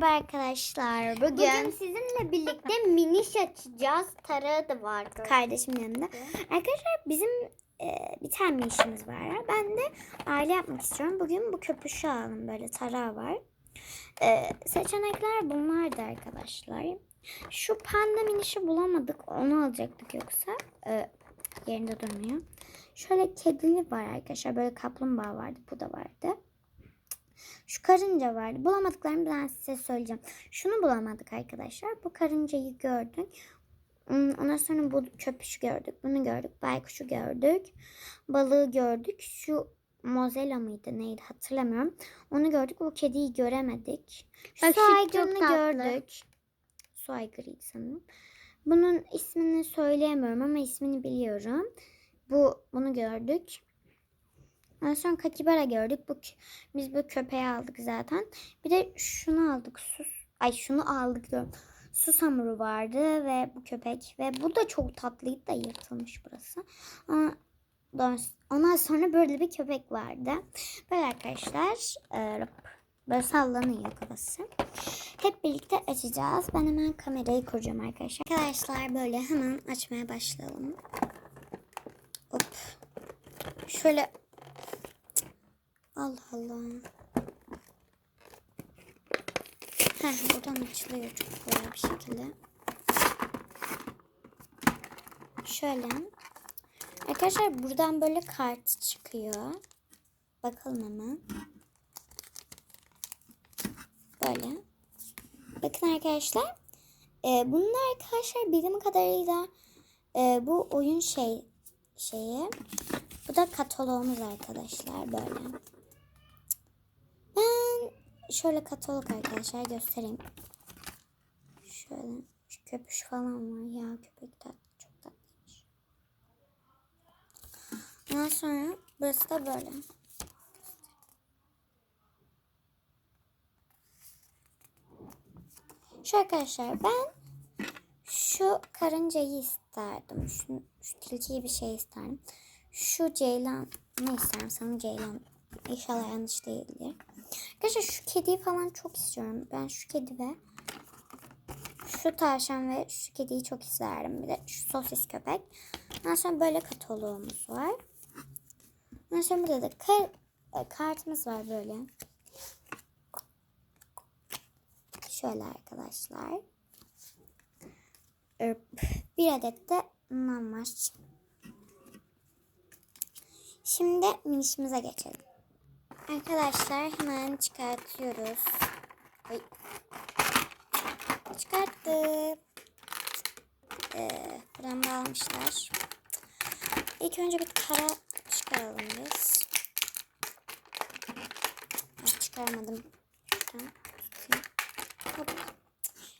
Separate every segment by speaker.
Speaker 1: Merhaba arkadaşlar. Bugün,
Speaker 2: Bugün sizinle birlikte miniş açacağız. Tarağı da vardı.
Speaker 1: kardeşimin yanında. Arkadaşlar bizim e, bir tane işimiz var. Ben de aile yapmak istiyorum. Bugün bu köpüşü aldım. Böyle tarağı var. E, seçenekler bunlardı arkadaşlar. Şu panda minişi bulamadık. Onu alacaktık yoksa. E, yerinde durmuyor. Şöyle kedili var arkadaşlar. Böyle kaplumbağa vardı. Bu da vardı. Şu karınca vardı. Bulamadıklarımı ben size söyleyeceğim. Şunu bulamadık arkadaşlar. Bu karıncayı gördük. Hmm, Ondan sonra bu köpüşü gördük. Bunu gördük. Baykuşu gördük. Balığı gördük. Şu Mozella mıydı neydi hatırlamıyorum. Onu gördük. O kediyi göremedik. Şu
Speaker 2: Bak
Speaker 1: su aygırını gördük. Su aygırıydı sanırım. Bunun ismini söyleyemiyorum ama ismini biliyorum. Bu bunu gördük. Ondan sonra kakibara gördük. Bu biz bu köpeği aldık zaten. Bir de şunu aldık. Sus. Ay şunu aldık diyorum. Su samuru vardı ve bu köpek ve bu da çok tatlıydı da yırtılmış burası. Ama ondan sonra böyle bir köpek vardı. Böyle arkadaşlar e, böyle sallanıyor kafası. Hep birlikte açacağız. Ben hemen kamerayı kuracağım arkadaşlar. Arkadaşlar böyle hemen açmaya başlayalım. Hop. Şöyle Allah Allah. Heh, buradan açılıyor çok kolay bir şekilde. Şöyle. Arkadaşlar buradan böyle kart çıkıyor. Bakalım hemen. Böyle. Bakın arkadaşlar. E, bunlar arkadaşlar bildiğim kadarıyla e, bu oyun şey şeyi. Bu da kataloğumuz arkadaşlar böyle. Şöyle katalog arkadaşlar göstereyim. Şöyle şu köpüş falan var ya köpek tatlı çok tatlıymış. Ondan sonra burası da böyle. Şu arkadaşlar ben şu karıncayı isterdim. Şu, şu tilkiyi bir şey isterdim. Şu ceylan ne isterim sana ceylan. İnşallah yanlış değildir. Arkadaşlar şu kediyi falan çok istiyorum. Ben şu kedi ve şu tavşan ve şu kediyi çok isterdim. Bir de şu sosis köpek. Ondan sonra böyle kataloğumuz var. Ondan sonra burada da kar, e, kartımız var böyle. Şöyle arkadaşlar. Bir adet de nam. Şimdi minişimize geçelim. Arkadaşlar hemen çıkartıyoruz. Oy. Çıkarttık. Ee, buradan bağlamışlar. İlk önce bir kara çıkaralım biz. Ay, çıkarmadım.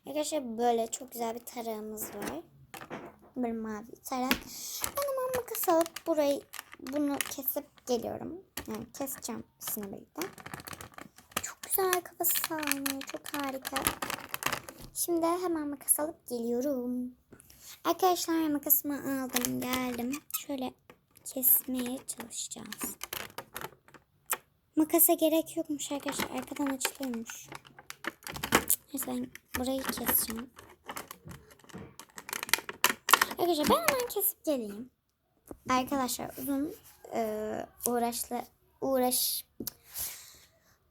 Speaker 1: Arkadaşlar böyle çok güzel bir tarağımız var. Bir mavi tarak. Ben hemen makas alıp burayı bunu kesip geliyorum. Yani keseceğim sizinle birlikte. Çok güzel kafası sağlanıyor. Çok harika. Şimdi hemen makas alıp geliyorum. Arkadaşlar makasımı aldım geldim. Şöyle kesmeye çalışacağız. Makasa gerek yokmuş arkadaşlar. Arkadan açılıyormuş. Neyse ben burayı keseceğim. Arkadaşlar ben hemen kesip geleyim. Arkadaşlar uzun e, uğraşlı uğraş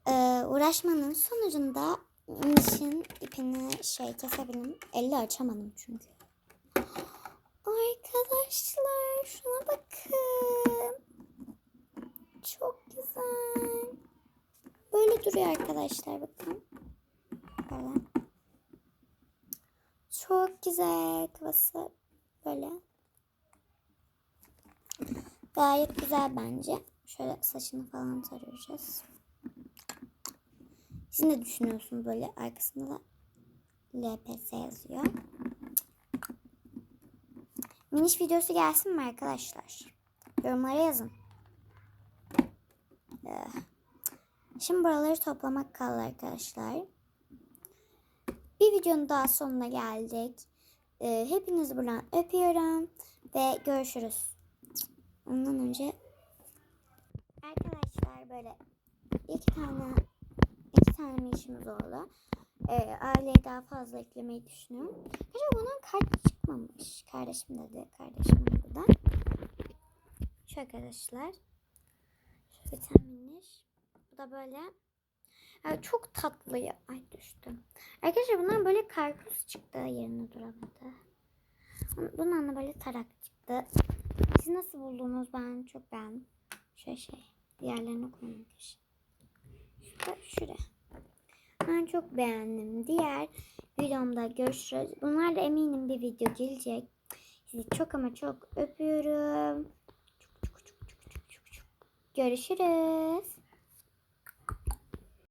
Speaker 1: e, uğraşmanın sonucunda nişin ipini şey kesebildim. Elle açamadım çünkü. Arkadaşlar şuna bakın. Çok güzel. Böyle duruyor arkadaşlar bakın. Böyle. Çok güzel kafası böyle. Gayet güzel bence. Şöyle saçını falan tarayacağız. Siz ne düşünüyorsunuz böyle arkasında da LPS yazıyor. Miniş videosu gelsin mi arkadaşlar? Yorumlara yazın. Ee, Şimdi buraları toplamak kaldı arkadaşlar. Bir videonun daha sonuna geldik. Ee, hepinizi buradan öpüyorum ve görüşürüz. Ondan önce arkadaşlar böyle iki tane iki tane işimiz oldu. e, aileye daha fazla eklemeyi düşünüyorum. Acaba bundan kart çıkmamış. Kardeşim dedi. Kardeşim burada. Şu arkadaşlar. Şu miniş. Bu da böyle. Ya çok tatlı. Ay düştüm. Arkadaşlar bundan böyle karpuz çıktı. Yerine duramadı. Bundan da böyle tarak çıktı. Siz nasıl buldunuz? Ben çok beğendim. Şöyle şey. Diğerlerini koymak için. Şurada, şuraya. Ben çok beğendim. Diğer videomda görüşürüz. Bunlar da eminim bir video gelecek. Sizi çok ama çok öpüyorum. Görüşürüz.